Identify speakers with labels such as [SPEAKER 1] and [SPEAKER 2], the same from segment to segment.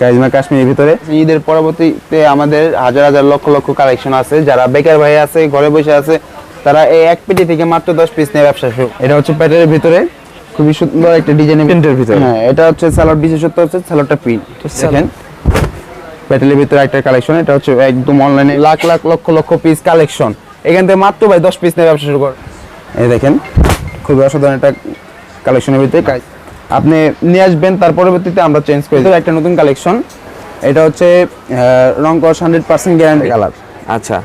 [SPEAKER 1] Charisma কাশ্মীরের ভিতরে। ঈদের পরবর্তীতে আমাদের হাজার হাজার লক্ষ লক্ষ কালেকশন আছে। যারা বেকার ভাই আছে ঘরে বসে আছে তারা এই এক পেটি থেকে মাত্র দশ পিস নিয়ে ব্যবসা শুরু। এটা হচ্ছে ভিতরে। খুবই সুন্দর একটা ডিজাইনের
[SPEAKER 2] Print-এর ভিতরে।
[SPEAKER 1] হ্যাঁ এটা হচ্ছে স্যালাড বিশেষত্ব হচ্ছে স্যালাডটা প্রিন্ট দেখেন। প্যাটেলের ভিতরে একটা কালেকশন এটা হচ্ছে একদম অনলাইনে লাখ লাখ লক্ষ লক্ষ পিস কালেকশন এখান থেকে মাত্র ভাই দশ পিস নিয়ে ব্যবসা শুরু কর এই দেখেন খুবই অসাধারণ একটা কালেকশনের ভিতরে কাজ আপনি নিয়ে আসবেন তার পরবর্তীতে আমরা চেঞ্জ করে দেবো। একটা নতুন কালেকশন এটা হচ্ছে রং কস হান্ড্রেড পার্সেন্ট গ্যারান্টি কালার
[SPEAKER 2] আচ্ছা।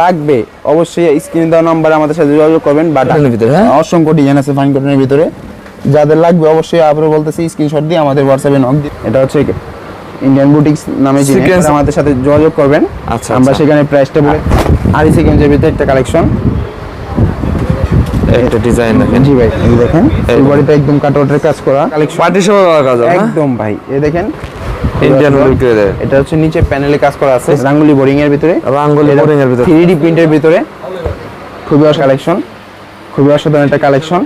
[SPEAKER 1] লাগবে অবশ্যই স্ক্রিন দেওয়া নাম্বারে আমাদের সাথে যোগাযোগ করবেন বা
[SPEAKER 2] ভিতরে, হ্যাঁ?
[SPEAKER 1] অসংখ্য ডিজাইন আছে ফাইন কটনের ভিতরে। যাদের লাগবে অবশ্যই আবারও বলতেছি স্ক্রিনশট দিয়ে আমাদের হোয়াটসঅ্যাপে নক দিন এটা হচ্ছে ইন্ডিয়ান বুটিক্স নামে আমাদের সাথে যোগাযোগ করবেন।
[SPEAKER 2] আচ্ছা,
[SPEAKER 1] আমরা
[SPEAKER 2] আচ্ছা।
[SPEAKER 1] সেখানে প্রাইসটা বলে আড়ি সেকেন্ডের ভিতরে একটা কালেকশন
[SPEAKER 2] একটা ডিজাইন দেখেন।
[SPEAKER 1] জি ভাই এই দেখেন এই বডিটা একদম কাটওয়ার্ডের কাজ করা। কালেকশন
[SPEAKER 2] পার্টি সহ কাজ?
[SPEAKER 1] একদম ভাই এই দেখেন।
[SPEAKER 2] ইন্ডিয়ান লুক দেয়
[SPEAKER 1] এটা হচ্ছে নিচে প্যানেলে কাজ করা আছে রাঙ্গুলি বোরিং এর ভিতরে।
[SPEAKER 2] রাঙ্গুলি বোরিং এর ভিতরে।
[SPEAKER 1] 3D প্রিন্টের ভিতরে। খুবই কালেকশন খুবই অসাধারণ একটা কালেকশন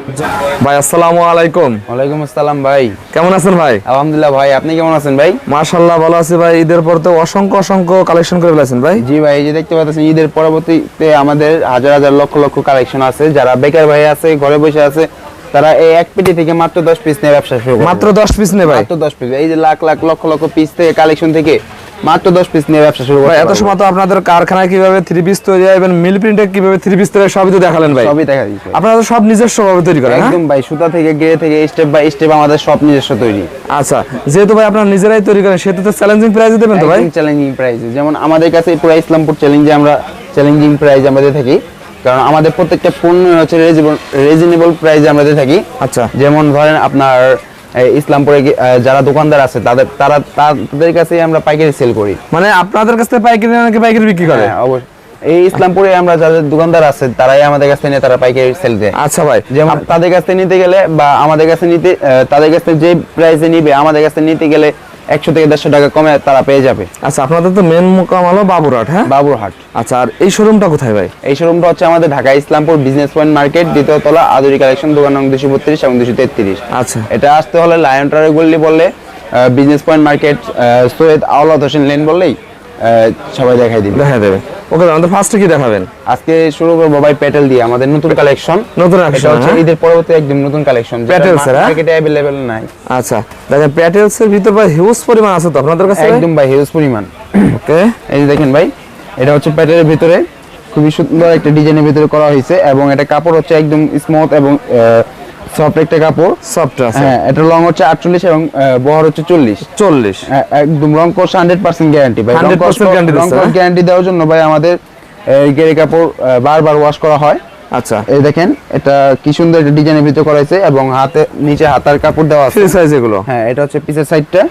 [SPEAKER 2] ভাই আসসালামু আলাইকুম।
[SPEAKER 1] ওয়ালাইকুম আসসালাম ভাই।
[SPEAKER 2] কেমন আছেন ভাই?
[SPEAKER 1] আলহামদুলিল্লাহ ভাই আপনি কেমন আছেন ভাই?
[SPEAKER 2] মাশাআল্লাহ ভালো আছি ভাই। ঈদের পর তো অসংখ্য অসংখ্য কালেকশন করে ফেলেছেন ভাই।
[SPEAKER 1] জি ভাই এই যে দেখতে পাচ্ছেন ঈদের পরবর্তীতে আমাদের হাজার হাজার লক্ষ লক্ষ কালেকশন আছে। যারা বেকার ভাই আছে ঘরে বসে আছে তারা এই এক পেটি থেকে মাত্র দশ পিস নিয়ে ব্যবসা শুরু করবে।
[SPEAKER 2] মাত্র 10 পিস নে ভাই।
[SPEAKER 1] মাত্র দশ পিস এই যে লাখ লাখ লক্ষ লক্ষ পিস থেকে কালেকশন থেকে মাত্র দশ পিস নিয়ে ব্যবসা শুরু করতে
[SPEAKER 2] এত সময় তো আপনাদের কারখানায় কীভাবে থ্রি পিস তৈরি হয় এবং মিল প্রিন্টে কীভাবে থ্রি পিস তৈরি সবই তো দেখালেন ভাই।
[SPEAKER 1] সবই দেখা দিচ্ছে।
[SPEAKER 2] আপনারা তো সব নিজস্ব ভাবে তৈরি করেন হ্যাঁ?
[SPEAKER 1] একদম ভাই সুতা থেকে গেড়ে থেকে স্টেপ বাই স্টেপ আমাদের সব নিজস্ব তৈরি।
[SPEAKER 2] আচ্ছা যেহেতু ভাই আপনারা নিজেরাই তৈরি করেন সেহেতু তো চ্যালেঞ্জিং প্রাইসে দেবেন তো ভাই?
[SPEAKER 1] চ্যালেঞ্জিং প্রাইস যেমন আমাদের কাছে পুরো ইসলামপুর চ্যালেঞ্জে আমরা চ্যালেঞ্জিং প্রাইস আমরা দিয়ে থাকি। কারণ আমাদের প্রত্যেকটা পণ্য হচ্ছে রিজনেবল প্রাইসে আমরা দিয়ে থাকি।
[SPEAKER 2] আচ্ছা।
[SPEAKER 1] যেমন ধরেন আপনার ইসলামপুরে যারা দোকানদার আছে তাদের তারা তাদের কাছে আমরা পাইকারি সেল করি।
[SPEAKER 2] মানে আপনাদের কাছ থেকে পাইকারি নাকি পাইকারি বিক্রি করে?
[SPEAKER 1] হ্যাঁ অবশ্যই। এই ইসলামপুরে আমরা যাদের দোকানদার আছে তারাই আমাদের কাছে নিয়ে তারা পাইকারি সেল দেয়।
[SPEAKER 2] আচ্ছা ভাই
[SPEAKER 1] যেমন তাদের কাছে নিতে গেলে বা আমাদের কাছে নিতে তাদের কাছে যে প্রাইসে নিবে আমাদের কাছে নিতে গেলে একশো থেকে দেড়শো টাকা কমে তারা পেয়ে যাবে।
[SPEAKER 2] আচ্ছা আপনাদের তো মেন মোকাম হলো বাবুরহাট হ্যাঁ?
[SPEAKER 1] বাবুরহাট।
[SPEAKER 2] আচ্ছা আর এই শোরুমটা কোথায় ভাই?
[SPEAKER 1] এই শোরুমটা হচ্ছে আমাদের Dhaka Islampur business point market দ্বিতীয় তলা আদুরি কালেকশন দোকান নং দুশো বত্রিশ এবং দুশো তেত্রিশ।
[SPEAKER 2] আচ্ছা।
[SPEAKER 1] এটা আসতে হলে লায়ন টারে গল্লি বললে business point market Syed Awlad Hossain lane বললেই সবাই দেখাই দিবে।
[SPEAKER 2] দেখা দেবে। ওকে আমাদের ফার্স্টে কি দেখাবেন?
[SPEAKER 1] আজকে শুরু করব ভাই পেটেল দিয়ে আমাদের নতুন কালেকশন
[SPEAKER 2] নতুন
[SPEAKER 1] এটা হচ্ছে
[SPEAKER 2] হ্যাঁ?
[SPEAKER 1] ঈদের পরবর্তী একদম নতুন কালেকশন
[SPEAKER 2] এর, হ্যাঁ?
[SPEAKER 1] মার্কেটে অ্যাভেলেবেল নাই।
[SPEAKER 2] আচ্ছা দেখেন প্যাটেলস এর ভিতর ভাই হিউজ পরিমাণ আছে তো আপনাদের কাছে
[SPEAKER 1] একদম ভাই হিউজ পরিমাণ।
[SPEAKER 2] ওকে
[SPEAKER 1] এই যে দেখেন ভাই এটা হচ্ছে প্যাটেলের ভিতরে। খুবই সুন্দর একটা ডিজাইনের ভিতরে করা হয়েছে এবং এটা কাপড় হচ্ছে একদম স্মুথ এবং সফট একটা কাপড়।
[SPEAKER 2] সফট আছে।
[SPEAKER 1] হ্যাঁ এটা লং হচ্ছে আটচল্লিশ এবং বহর হচ্ছে চল্লিশ।
[SPEAKER 2] চল্লিশ।
[SPEAKER 1] একদম রং কোর্স হান্ড্রেড পার্সেন্ট গ্যারান্টি ভাই।
[SPEAKER 2] 100% guarantee
[SPEAKER 1] রং
[SPEAKER 2] হ্যাঁ?
[SPEAKER 1] গ্যারান্টি দেওয়ার জন্য ভাই আমাদের এই গেরে কাপড় বারবার ওয়াশ করা হয়।
[SPEAKER 2] আচ্ছা।
[SPEAKER 1] এই দেখেন এটা কি সুন্দর একটা ডিজাইনের ভিতরে করা হয়েছে এবং হাতে নিচে হাতার কাপড় দেওয়া আছে।
[SPEAKER 2] সাইজ এগুলো?
[SPEAKER 1] হ্যাঁ এটা হচ্ছে পিসের সাইডটা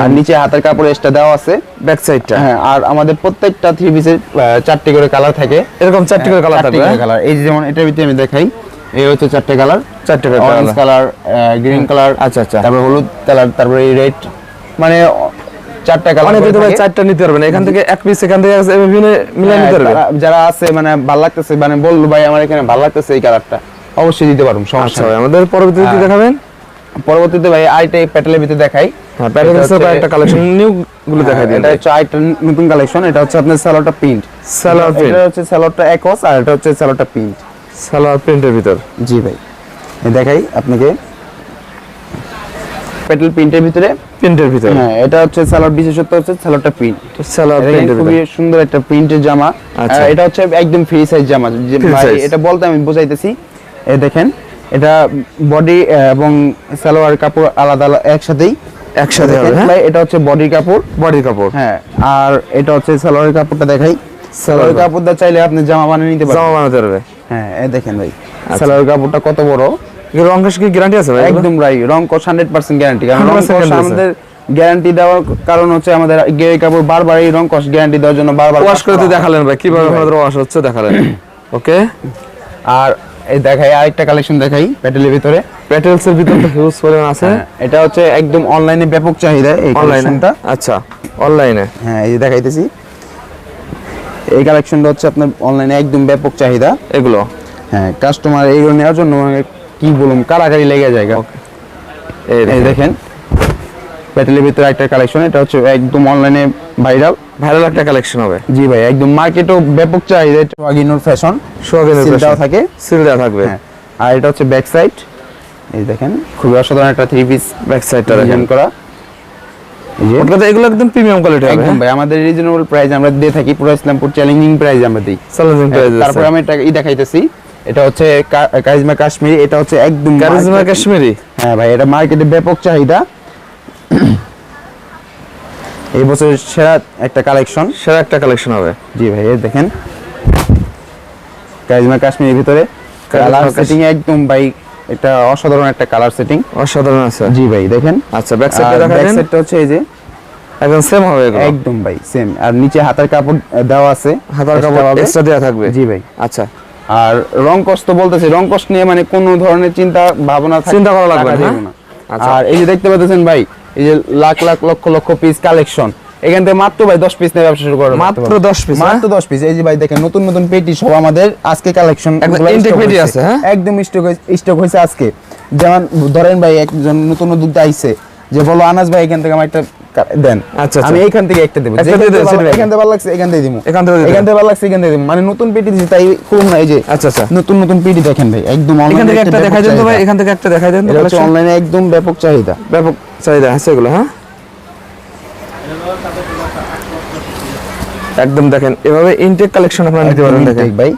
[SPEAKER 1] আর নিচে হাতের কাপড় এক্সট্রা দেওয়া আছে।
[SPEAKER 2] ব্যাক সাইডটা
[SPEAKER 1] হ্যাঁ আর আমাদের প্রত্যেকটা থ্রি পিসের চারটি করে কালার থাকে।
[SPEAKER 2] এরকম চারটি করে কালার
[SPEAKER 1] করে কালার এই যে যেমন এটার ভিতরে আমি দেখাই এই হচ্ছে চারটে কালার।
[SPEAKER 2] চারটে করে
[SPEAKER 1] অরেঞ্জ কালার গ্রিন কালার
[SPEAKER 2] আচ্ছা, আচ্ছা।
[SPEAKER 1] তারপর হলুদ কালার তারপরে এই রেড মানে চারটা কালার
[SPEAKER 2] অনেকে তো ভাই চারটা নিতে পারবেন এখান থেকে এক পিস এখান থেকে বিভিন্ন মিলাই নিতে পারবে।
[SPEAKER 1] যারা আছে মানে ভালো লাগতেছে মানে বলল ভাই আমার এখানে ভালো লাগতেছে এই কালারটা অবশ্যই দিতে পারব সমস্যা
[SPEAKER 2] আচ্ছা আমাদের পরবর্তীতে কি
[SPEAKER 1] হ্যাঁ।
[SPEAKER 2] দেখাবেন?
[SPEAKER 1] পরবর্তীতে ভাই আইটা প্যাটেলের ভিতরে দেখাই।
[SPEAKER 2] হ্যাঁ একটা কালেকশন নিউ গুলো দেখাই দিন
[SPEAKER 1] এটা হচ্ছে আইটা নতুন কালেকশন এটা হচ্ছে আপনার স্যালোটা প্রিন্ট
[SPEAKER 2] সালোয়ার
[SPEAKER 1] এটা হচ্ছে স্যালোটা একস আর এটা হচ্ছে স্যালোটা প্রিন্ট
[SPEAKER 2] সালোয়ার প্রিন্টের ভিতর?
[SPEAKER 1] জি ভাই। দেখাই আপনাকে। পেটেল প্রিন্টের ভিতরে?
[SPEAKER 2] প্রিন্টের ভিতর।
[SPEAKER 1] হ্যাঁ এটা হচ্ছে স্যালোর বিশেষত্ব হচ্ছে স্যালোটা প্রিন্ট
[SPEAKER 2] সালোয়ার প্রিন্টের
[SPEAKER 1] খুবই সুন্দর একটা প্রিন্টের জামা।
[SPEAKER 2] আচ্ছা।
[SPEAKER 1] এটা হচ্ছে একদম ফ্রি সাইজ জামা। ভাই, এটা বলতে আমি বোঝাইতেছি। এই দেখেন এটা বডি এবং সালোয়ার কাপড় আলাদা আলাদা একসাথেই।
[SPEAKER 2] একসাথে হবে হ্যাঁ?
[SPEAKER 1] ভাই, এটা হচ্ছে বডি কাপড়।
[SPEAKER 2] বডি কাপড়।
[SPEAKER 1] হ্যাঁ আর এটা হচ্ছে সালোয়ারের কাপড়টা দেখাই। সালোয়ারের কাপড়টা চাইলে আপনি জামা বানিয়ে নিতে
[SPEAKER 2] জামা বানাতে পারবে।
[SPEAKER 1] হ্যাঁ এই দেখেন ভাই। সালোয়ারের কাপড়টা কত বড়?
[SPEAKER 2] রং কষ কি গ্যারান্টি আছে ভাই
[SPEAKER 1] একদম রাই রং কস হান্ড্রেড পার্সেন্ট গ্যারান্টি কারণ রং
[SPEAKER 2] 100%
[SPEAKER 1] কস
[SPEAKER 2] guarantee আছে।
[SPEAKER 1] আমাদের গ্যারান্টি দেওয়ার কারণ হচ্ছে আমাদের গেরে কাপড় বারবার এই রং কস গ্যারান্টি দেওয়ার জন্য বারবার
[SPEAKER 2] ওয়াশ করে তো দেখালেন ভাই কীভাবে আমাদের ওয়াশ হচ্ছে দেখালেন। ওকে
[SPEAKER 1] আর এই দেখাই আরেকটা কালেকশন দেখাই প্যাটেলের ভিতরে।
[SPEAKER 2] প্যাটেলস এর ভিতর হিউজ পরিমাণ আছে।
[SPEAKER 1] হ্যাঁ, এটা হচ্ছে একদম অনলাইনে ব্যাপক চাহিদা এই
[SPEAKER 2] অনলাইনে
[SPEAKER 1] কালেকশনটা
[SPEAKER 2] আচ্ছা অনলাইনে
[SPEAKER 1] হ্যাঁ এই দেখাইতেছি। এই কালেকশনটা হচ্ছে আপনার অনলাইনে একদম ব্যাপক চাহিদা।
[SPEAKER 2] এগুলো?
[SPEAKER 1] হ্যাঁ কাস্টমার এইগুলো নেওয়ার জন্য মানে কি বলুন কারাকারি লেগে যায়।
[SPEAKER 2] এই দেখেন।
[SPEAKER 1] ব্যাটারির ভিতরে একটা কালেকশন এটা হচ্ছে একদম অনলাইনে ভাইরাল
[SPEAKER 2] ভাইরাল একটা কালেকশন হবে।
[SPEAKER 1] জি ভাই একদম মার্কেটও ব্যাপক চাহিদা এটা ওয়াগিনোর ফ্যাশন
[SPEAKER 2] সোহাগের
[SPEAKER 1] সিলটাও থাকে।
[SPEAKER 2] সিল দেওয়া থাকবে।
[SPEAKER 1] হ্যাঁ আর এটা হচ্ছে ব্যাক সাইড এই দেখেন খুবই অসাধারণ একটা থ্রি পিস
[SPEAKER 2] ব্যাক সাইডটা
[SPEAKER 1] ডিজাইন করা।
[SPEAKER 2] এগুলো একদম প্রিমিয়াম কোয়ালিটি হবে হ্যাঁ?
[SPEAKER 1] একদম ভাই আমাদের রিজনেবল প্রাইস আমরা দিয়ে থাকি পুরো ইসলামপুর চ্যালেঞ্জিং প্রাইস আমরা দিই।
[SPEAKER 2] চ্যালেঞ্জিং প্রাইস
[SPEAKER 1] তারপরে আমি এটা ই দেখাইতেছি এটা হচ্ছে কারিজমা কাশ্মীরি এটা হচ্ছে একদম
[SPEAKER 2] কারিজমা কাশ্মীরি?
[SPEAKER 1] হ্যাঁ ভাই এটা মার্কেটে ব্যাপক চাহিদা। এই বছরের সেরা একটা কালেকশন
[SPEAKER 2] সেরা একটা কালেকশন হবে।
[SPEAKER 1] জি ভাই এই দেখেন। কারিজমা কাশ্মীরের ভিতরে কালার সেটিং একদম ভাই এটা অসাধারণ একটা কালার সেটিং
[SPEAKER 2] অসাধারণ আছে।
[SPEAKER 1] জি ভাই দেখেন।
[SPEAKER 2] আচ্ছা ব্যাক সাইডটা
[SPEAKER 1] ব্যাক
[SPEAKER 2] দেখাবেন।
[SPEAKER 1] সাইডটা হচ্ছে এই যে
[SPEAKER 2] একদম সেম হবে এগুলো।
[SPEAKER 1] একদম ভাই সেম আর নিচে হাতার কাপড় দেওয়া আছে।
[SPEAKER 2] হাতার কাপড়। এক্সট্রা দেওয়া থাকবে।
[SPEAKER 1] জি ভাই।
[SPEAKER 2] আচ্ছা।
[SPEAKER 1] আর রং কষ্ট বলতেছে রং কষ্ট নিয়ে মানে কোনো ধরনের চিন্তা ভাবনা
[SPEAKER 2] চিন্তা করা লাগবে না,
[SPEAKER 1] না।
[SPEAKER 2] আচ্ছা।
[SPEAKER 1] আর এই যে দেখতে পাচ্ছেন ভাই এই যে লাখ লাখ লক্ষ লক্ষ পিস কালেকশন এখান থেকে মাত্র ভাই দশ পিস নিয়ে ব্যবসা শুরু করে
[SPEAKER 2] মাত্র 10 piece, হ্যাঁ?
[SPEAKER 1] মাত্র দশ পিস এই যে ভাই দেখেন নতুন নতুন পেটি সব আমাদের আজকে কালেকশন
[SPEAKER 2] একদম পেটি আছে, হ্যাঁ?
[SPEAKER 1] একদম স্টক স্টক হয়েছে আজকে। যেমন ধরেন ভাই একজন নতুন উদ্যোক্তা আইছে যে বলো আনাস ভাই এখান থেকে আমার একটা দেন।
[SPEAKER 2] আচ্ছা, আচ্ছা।
[SPEAKER 1] আমি এইখান থেকে একটা দেবো। এখান থেকে ভালো লাগছে এখান থেকে দিব
[SPEAKER 2] এখান থেকে
[SPEAKER 1] এখান থেকে ভালো লাগছে এখান থেকে দিব মানে নতুন পেটি দিছি তাই খুব না এই যে
[SPEAKER 2] আচ্ছা আচ্ছা।
[SPEAKER 1] নতুন নতুন পিডি দেখেন ভাই একদম
[SPEAKER 2] এখান থেকে
[SPEAKER 1] একটা
[SPEAKER 2] দেখাই দেন তো ভাই এখান থেকে একটা দেখাই দেন
[SPEAKER 1] এটা হচ্ছে অনলাইনে একদম ব্যাপক চাহিদা।
[SPEAKER 2] ব্যাপক চাহিদা আছে এগুলো হ্যাঁ? একদম দেখেন এভাবে ইনটেক কালেকশন আপনারা নিতে পারবেন দেখেন।
[SPEAKER 1] ভাই।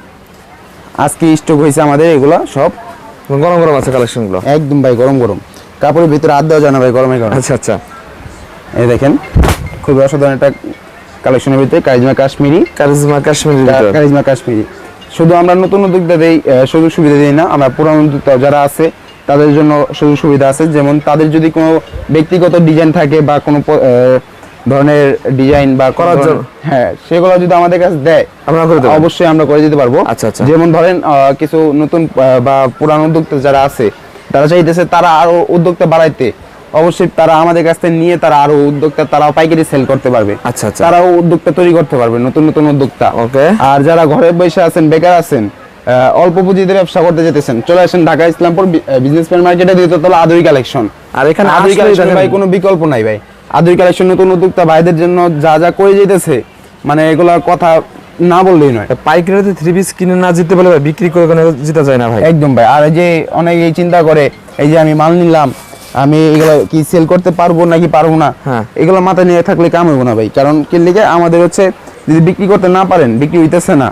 [SPEAKER 1] আজকে স্টক হয়েছে আমাদের এগুলা সব।
[SPEAKER 2] গরম গরম আছে কালেকশনগুলো।
[SPEAKER 1] একদম ভাই গরম গরম। কাপড়ের ভিতরে হাত দেওয়া যায় না ভাই গরমে গরম
[SPEAKER 2] আচ্ছা আচ্ছা।
[SPEAKER 1] এই দেখেন খুবই অসাধারণ একটা কালেকশনের ভিতরে charisma Kashmiri.
[SPEAKER 2] Charisma Kashmiri
[SPEAKER 1] charisma Kashmiri. শুধু আমরা নতুন উদ্যোক্তা দেই আহ, সুযোগ সুবিধা দিই না আমরা পুরানো উদ্যোক্তা যারা আছে তাদের জন্য সুযোগ সুবিধা আছে। যেমন তাদের যদি কোনো ব্যক্তিগত ডিজাইন থাকে বা কোনো ধরনের ডিজাইন বা
[SPEAKER 2] করার জন্য।
[SPEAKER 1] হ্যাঁ সেগুলো যদি আমাদের কাছে দেয়
[SPEAKER 2] আমরা করে দেবো।
[SPEAKER 1] অবশ্যই আমরা করে দিতে পারব।
[SPEAKER 2] আচ্ছা, আচ্ছা।
[SPEAKER 1] যেমন ধরেন কিছু নতুন বা পুরানো উদ্যোক্তা যারা আছে তারা চাইতেছে তারা আরও উদ্যোক্তা বাড়াইতে। অবশ্যই তারা আমাদের কাছ থেকে নিয়ে তারা আরও উদ্যোক্তা তারাও পাইকারি সেল করতে পারবে।
[SPEAKER 2] আচ্ছা আচ্ছা।
[SPEAKER 1] তারাও উদ্যোক্তা তৈরি করতে পারবে নতুন নতুন উদ্যোক্তা।
[SPEAKER 2] ওকে।
[SPEAKER 1] আর যারা ঘরে বসে আছেন বেকার আছেন অল্প পুঁজিতে ব্যবসা করতে যেতেছেন চলে আসেন ঢাকা ইসলামপুর বিজনেসম্যান মার্কেটে দ্বিতীয়তলা আদুরি কালেকশন
[SPEAKER 2] আর এখানে
[SPEAKER 1] আদুরি কালেকশন ভাই কোনো বিকল্প নাই ভাই। আদুরি কালেকশন নতুন উদ্যোক্তা ভাইদের জন্য যা যা করে যেতেছে মানে এগুলা কথা না বললেই নয়।
[SPEAKER 2] পাইকারিতে থ্রি পিস কিনে না জিততে পারলে ভাই বিক্রি করে কোনো জিতা যায় না ভাই।
[SPEAKER 1] একদম ভাই আর এই যে অনেকেই চিন্তা করে এই যে আমি মাল নিলাম আমি এগুলো কি সেল করতে পারব নাকি পারব না
[SPEAKER 2] হ্যাঁ।
[SPEAKER 1] এগুলো মাথায় নিয়ে থাকলে কাম হইব না ভাই। কারণ কি লিগে আমাদের হচ্ছে যদি বিক্রি করতে না পারেন বিক্রি হইতেছে না।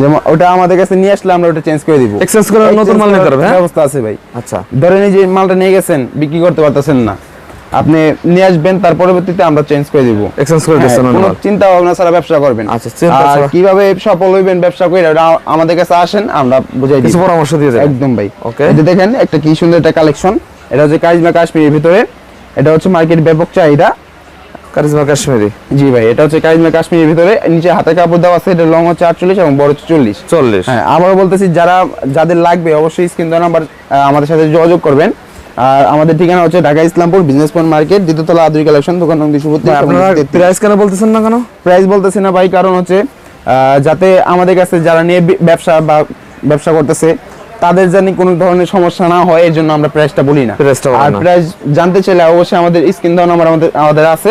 [SPEAKER 1] যেমন ওটা আমাদের কাছে নিয়ে আসলে আমরা ওটা চেঞ্জ করে দিব।
[SPEAKER 2] Exchange করে নতুন মাল নিতে পারবে, হ্যাঁ?
[SPEAKER 1] ব্যবস্থা আছে ভাই।
[SPEAKER 2] আচ্ছা।
[SPEAKER 1] ধরেন এই যে মালটা নিয়ে গেছেন বিক্রি করতে পারতেছেন না। আপনি নিয়ে আসবেন তার পরবর্তীতে আমরা চেঞ্জ করে দিব।
[SPEAKER 2] এক্সচেঞ্জ করে দিচ্ছেন
[SPEAKER 1] হ্যাঁ, কোনো চিন্তা ভাবনা ছাড়া ব্যবসা করবেন।
[SPEAKER 2] আচ্ছা,
[SPEAKER 1] আর কীভাবে সফল হইবেন ব্যবসা করে আমাদের কাছে আসেন আমরা বুঝাই
[SPEAKER 2] কিছু
[SPEAKER 1] দিই
[SPEAKER 2] পরামর্শ দিয়ে যাবেন
[SPEAKER 1] একদম ভাই।
[SPEAKER 2] Okay.
[SPEAKER 1] এই যে দেখেন একটা কি সুন্দর একটা কালেকশন এটা হচ্ছে কারিজমা কাশ্মীরের ভিতরে। এটা হচ্ছে মার্কেট ব্যাপক চাহিদা।
[SPEAKER 2] কারিজমা কাশ্মীরি।
[SPEAKER 1] জি ভাই এটা হচ্ছে কারিজমা কাশ্মীরের ভিতরে। নিচে হাতে কাপড় দেওয়া আছে এটা লং হচ্ছে আটচল্লিশ এবং বড় হচ্ছে চল্লিশ।
[SPEAKER 2] চল্লিশ।
[SPEAKER 1] হ্যাঁ আবারও বলতেছি যারা যাদের লাগবে অবশ্যই স্ক্রিন দেওয়া নাম্বার আমাদের সাথে যোগাযোগ করবেন। আর আমাদের ঠিকানা হচ্ছে Dhaka Islampur business point market দ্বিতীয়তলা Aduri collection দোকান নং দুশো
[SPEAKER 2] প্রাইস কেন বলতেছেন না কেন?
[SPEAKER 1] প্রাইস বলতেছি না ভাই কারণ হচ্ছে যাতে আমাদের কাছে যারা নিয়ে ব্যবসা বা ব্যবসা করতেছে তাদের জানি কোনো ধরনের সমস্যা না হয় এর জন্য আমরা প্রাইসটা বলি না। আর। প্রাইস জানতে চাইলে অবশ্যই আমাদের স্ক্রিন দেওয়া নাম্বার আমাদের আমাদের আছে।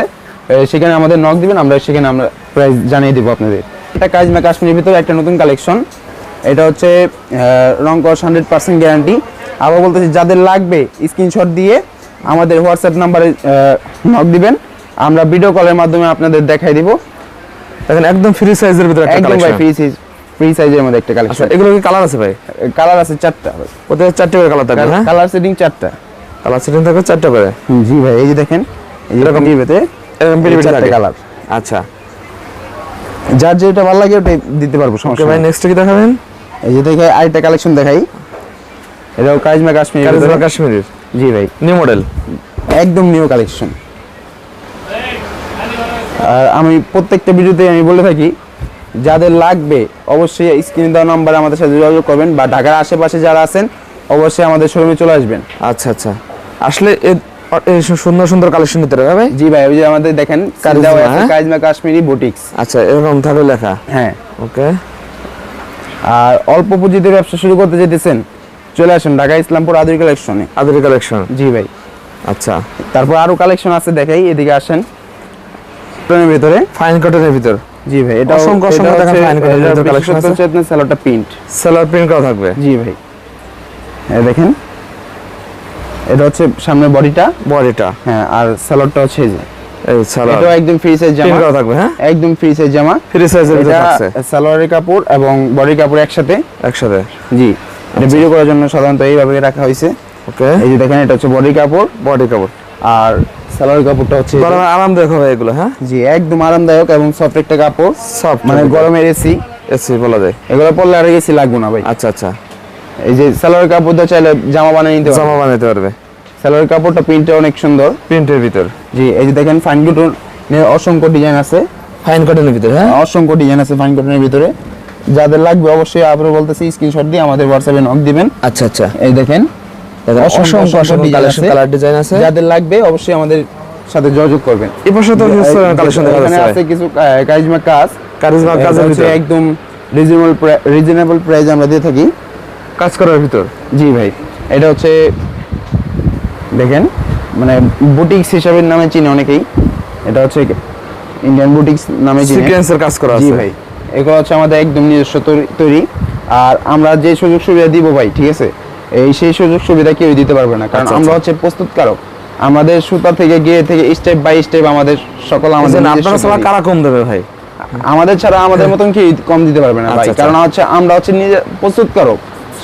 [SPEAKER 1] সেখানে আমাদের নক দিবেন আমরা সেখানে আমরা প্রাইস জানিয়ে দিব আপনাদের। এটা কাজমা কাশ্মীরের ভিতরে একটা নতুন কালেকশন এটা হচ্ছে রং কস হান্ড্রেড পার্সেন্ট গ্যারান্টি আবার বলতেছি যাদের লাগবে স্ক্রিনশট দিয়ে আমাদের হোয়াটসঅ্যাপ নাম্বারে নক দিবেন। আমরা ভিডিও কলের মাধ্যমে আপনাদের দেখাই দিব।
[SPEAKER 2] দেখেন একদম ফ্রি সাইজের ভিতরে একটা
[SPEAKER 1] একদম ভাই
[SPEAKER 2] কালেকশন
[SPEAKER 1] ফ্রি সাইজ ফ্রি সাইজের মধ্যে একটা
[SPEAKER 2] আচ্ছা
[SPEAKER 1] কালেকশন
[SPEAKER 2] এগুলো কি কালার আছে ভাই?
[SPEAKER 1] কালার আছে চারটা।
[SPEAKER 2] ওতে চারটে করে কালার থাকবে হ্যাঁ?
[SPEAKER 1] কালার সেটিং চারটা।
[SPEAKER 2] কালার সেটিং থাকবে চারটে করে।
[SPEAKER 1] জি ভাই এই যে দেখেন এই এরকম টিভিতে
[SPEAKER 2] এরকম পিটি
[SPEAKER 1] কালার
[SPEAKER 2] আচ্ছা।
[SPEAKER 1] যার যেটা ভালো লাগে ওটাই দিতে পারব সমস্যা
[SPEAKER 2] ভাই নেক্সট কি দেখাবেন?
[SPEAKER 1] এই যে দেখে আরেকটা কালেকশন দেখাই। এটাও কাজমা কাশ্মীর
[SPEAKER 2] কারিজমা কাশ্মীরির।
[SPEAKER 1] জি ভাই।
[SPEAKER 2] নিউ মডেল
[SPEAKER 1] একদম নিউ কালেকশন আর আমি প্রত্যেকটা ভিডিওতে আমি বলে থাকি যাদের লাগবে অবশ্যই স্ক্রিনে দেওয়া নাম্বারে আমাদের সাথে যোগাযোগ করবেন বা ঢাকার আশেপাশে যারা আছেন অবশ্যই আমাদের শোরুমে চলে আসবেন।
[SPEAKER 2] আচ্ছা আচ্ছা। আসলে সুন্দর সুন্দর কালেকশন নিতে হবে ভাই?
[SPEAKER 1] জি ভাই ওই যে আমাদের দেখেন
[SPEAKER 2] হ্যাঁ?
[SPEAKER 1] কারিজমা কাশ্মীরি বুটিক্স
[SPEAKER 2] আচ্ছা এরকম থাকবে লেখা।
[SPEAKER 1] হ্যাঁ।
[SPEAKER 2] ওকে
[SPEAKER 1] আর অল্প পুঁজিতে ব্যবসা শুরু করতে যেতেছেন চলে আসেন ঢাকা ইসলামপুর আদুরি কালেকশনে
[SPEAKER 2] আদরি কালেকশন
[SPEAKER 1] জি ভাই।
[SPEAKER 2] আচ্ছা।
[SPEAKER 1] তারপর আরও কালেকশন আছে দেখাই এদিকে আসেন। কটনের ভিতরে।
[SPEAKER 2] ফাইন কটনের ভিতর?
[SPEAKER 1] জি ভাই এটা
[SPEAKER 2] অসংখ্য অসংখ্য দেখেন এর ভিতর collection আছে।
[SPEAKER 1] হচ্ছে আপনার সালোয়ারটা প্রিন্ট
[SPEAKER 2] সেলার প্রিন্ট করা থাকবে?
[SPEAKER 1] জি ভাই। এই দেখেন। এটা হচ্ছে সামনের বডিটা।
[SPEAKER 2] বডিটা।
[SPEAKER 1] হ্যাঁ আর সালোয়ারটা হচ্ছে এই যে। এটাও একদম ফ্রি সাইজ জামা।
[SPEAKER 2] করা থাকবে হ্যাঁ?
[SPEAKER 1] একদম ফ্রি সাইজ জামা।
[SPEAKER 2] ফ্রি সাইজের ভিতর
[SPEAKER 1] এটা
[SPEAKER 2] থাকছে।
[SPEAKER 1] সালোয়ারের কাপড় এবং বডির কাপড় একসাথে।
[SPEAKER 2] একসাথে।
[SPEAKER 1] জি। এটা ভিডিও করার জন্য সাধারণত এইভাবে রাখা হয়েছে।
[SPEAKER 2] ওকে
[SPEAKER 1] এই যে দেখেন এটা হচ্ছে বডির কাপড়
[SPEAKER 2] বডি কাপড়।
[SPEAKER 1] আর সালোয়ার কাপড়টা হচ্ছে
[SPEAKER 2] গরমে আরামদায়ক হবে এগুলো হ্যাঁ?
[SPEAKER 1] জি একদম আরামদায়ক এবং সফট একটা কাপড়।
[SPEAKER 2] সফট
[SPEAKER 1] মানে গরমের এসি
[SPEAKER 2] এসি বলা যায়।
[SPEAKER 1] এগুলো পরলে আর এসি লাগবে না ভাই।
[SPEAKER 2] আচ্ছা আচ্ছা।
[SPEAKER 1] এই যে সালোয়ার কাপড়টা চাইলে জামা বানিয়ে নিতে পারবে।
[SPEAKER 2] জামা বানাতে পারবে।
[SPEAKER 1] সালোয়ার কাপড়টা প্রিন্টটা অনেক সুন্দর।
[SPEAKER 2] প্রিন্টের ভিতর।
[SPEAKER 1] জি এই যে দেখেন ফাইন কটন অসংখ্য ডিজাইন আছে।
[SPEAKER 2] ফাইন কটনের ভিতর হ্যাঁ?
[SPEAKER 1] অসংখ্য ডিজাইন আছে ফাইন কটনের ভিতরে। যাদের লাগবে অবশ্যই আবারও বলতেছি স্ক্রিনশট দিয়ে আমাদের হোয়াটসঅ্যাপে নক দিবেন।
[SPEAKER 2] আচ্ছা আচ্ছা।
[SPEAKER 1] এই দেখেন অসংখ্য
[SPEAKER 2] অসংখ্য কালার ডিজাইন আছে।
[SPEAKER 1] যাদের লাগবে অবশ্যই আমাদের সাথে যোগাযোগ করবেন।
[SPEAKER 2] এই পাশে তো কালেকশন দেখা যাচ্ছে
[SPEAKER 1] আছে কিছু কারিজমা কাজ
[SPEAKER 2] কারিজমা
[SPEAKER 1] হচ্ছে একদম রিজনেবল রিজনেবল প্রাইস আমরা দিয়ে থাকি।
[SPEAKER 2] কাজ করার ভিতর?
[SPEAKER 1] জি ভাই। এটা হচ্ছে দেখেন মানে বুটিক্স হিসাবে নামে চিনি অনেকেই। এটা হচ্ছে ইন্ডিয়ান বুটিক্স নামে চিনি।
[SPEAKER 2] সিকোয়েন্সের কাজ করা
[SPEAKER 1] জি ভাই। এগুলো হচ্ছে আমাদের একদম নিজস্ব তৈরি- আর আমরা যে সুযোগ সুবিধা দিব ভাই ঠিক আছে? এই সেই সুযোগ সুবিধা কেউ দিতে পারবে না। কারণ
[SPEAKER 2] আচ্ছা,
[SPEAKER 1] আমরা
[SPEAKER 2] আচ্ছা।
[SPEAKER 1] হচ্ছে প্রস্তুতকারক। আমাদের সুতা থেকে গিয়ে থেকে স্টেপ বাই স্টেপ আমাদের সকল আমাদের
[SPEAKER 2] আপনারা
[SPEAKER 1] তৈরি।
[SPEAKER 2] কারা কম দেবে ভাই?
[SPEAKER 1] আমাদের ছাড়া আমাদের মতন কি কম দিতে পারবে না ভাই।
[SPEAKER 2] আচ্ছা।
[SPEAKER 1] কারণ হচ্ছে আমরা হচ্ছে নিজে প্রস্তুতকারক।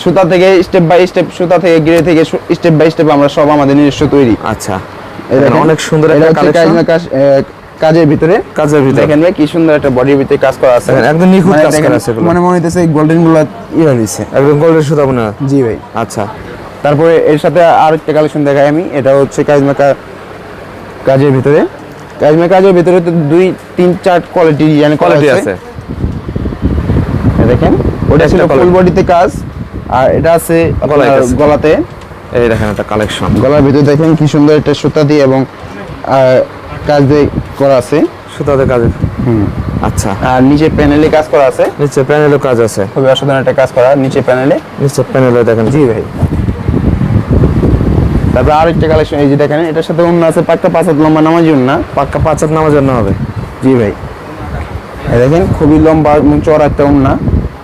[SPEAKER 1] সুতা থেকে স্টেপ বাই স্টেপ সুতা থেকে গিয়ে থেকে স্টেপ বাই স্টেপ আমরা সব আমাদের নিজস্ব তৈরি।
[SPEAKER 2] আচ্ছা। অনেক সুন্দর একটা কালেকশন
[SPEAKER 1] কাজের ভিতরে।
[SPEAKER 2] কাজের ভিতর।
[SPEAKER 1] দেখেন ভাই কি সুন্দর একটা বডির ভিতরে কাজ করা আছে।
[SPEAKER 2] একদম নিখুঁত
[SPEAKER 1] মানে
[SPEAKER 2] কাজ করা আছে
[SPEAKER 1] মানে মনে হইতেছে এই গোল্ডেনগুলো ইয়ে হয়েছে
[SPEAKER 2] একদম গোল্ডের সুতা মনে
[SPEAKER 1] জি ভাই।
[SPEAKER 2] আচ্ছা।
[SPEAKER 1] তারপরে এর সাথে আরেকটা কালেকশন দেখাই আমি এটা হচ্ছে কাজমা কাজের ভিতরে। কাজমা কাজের ভিতরে তো দুই তিন চার কোয়ালিটি ডিজাইন
[SPEAKER 2] কোয়ালিটি আছে।
[SPEAKER 1] দেখেন ওটা ছিল ফুল বডিতে কাজ আর এটা আছে। গলাতে।
[SPEAKER 2] এই দেখেন একটা কালেকশন
[SPEAKER 1] গলার ভিতরে দেখেন কি সুন্দর একটা সুতা দিয়ে এবং কাজ দিয়ে করা আছে?
[SPEAKER 2] সুতাতে কাজ। আচ্ছা।
[SPEAKER 1] আর নিচে প্যানেলে কাজ করা আছে?
[SPEAKER 2] নিচে প্যানেলও কাজ আছে।
[SPEAKER 1] খুবই অসাধারণ একটা কাজ করা নিচে প্যানেলে।
[SPEAKER 2] নিচে প্যানেলে দেখেন।
[SPEAKER 1] জি ভাই। তারপর আরেকটা কালেকশন এই যে দেখেন এটার সাথে অন্য আছে পাক্কা পাঁচ হাত লম্বা নামাজি না
[SPEAKER 2] পাক্কা পাঁচ হাত নামার জন্য হবে।
[SPEAKER 1] জি ভাই। দেখেন খুবই লম্বা চড়া একটা উন্না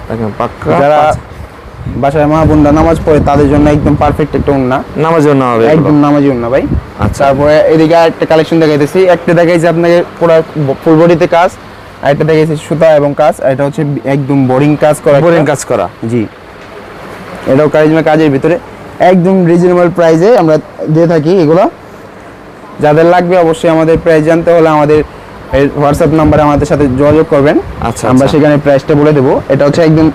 [SPEAKER 2] দেখেন পাক্কা
[SPEAKER 1] যারা বাসায় মা বোনরা নামাজ পড়ে তাদের জন্য একদম পারফেক্ট একটা উন্না।
[SPEAKER 2] নামার জন্য হবে
[SPEAKER 1] একদম নামাজি উন্না ভাই।
[SPEAKER 2] আচ্ছা।
[SPEAKER 1] তারপরে এদিকে একটা কালেকশন দেখাইতেছি। একটা দেখাইছি আপনাকে পুরো ফুল বডিতে কাজ আর একটা দেখাইছি সুতা এবং কাজ আর এটা হচ্ছে একদম বোরিং কাজ করা
[SPEAKER 2] বোরিং কাজ করা।
[SPEAKER 1] জি। এটাও কারিজমা কাজের ভিতরে। একদম রিজনেবল প্রাইসে আমরা দিয়ে থাকি এগুলো। যাদের লাগবে অবশ্যই আমাদের প্রাইস জানতে হলে আমাদের হোয়াটসঅ্যাপ নাম্বারে আমাদের সাথে যোগাযোগ করবেন।
[SPEAKER 2] আচ্ছা,
[SPEAKER 1] আমরা
[SPEAKER 2] আচ্ছা।
[SPEAKER 1] সেখানে প্রাইসটা বলে দেবো। এটা হচ্ছে একদম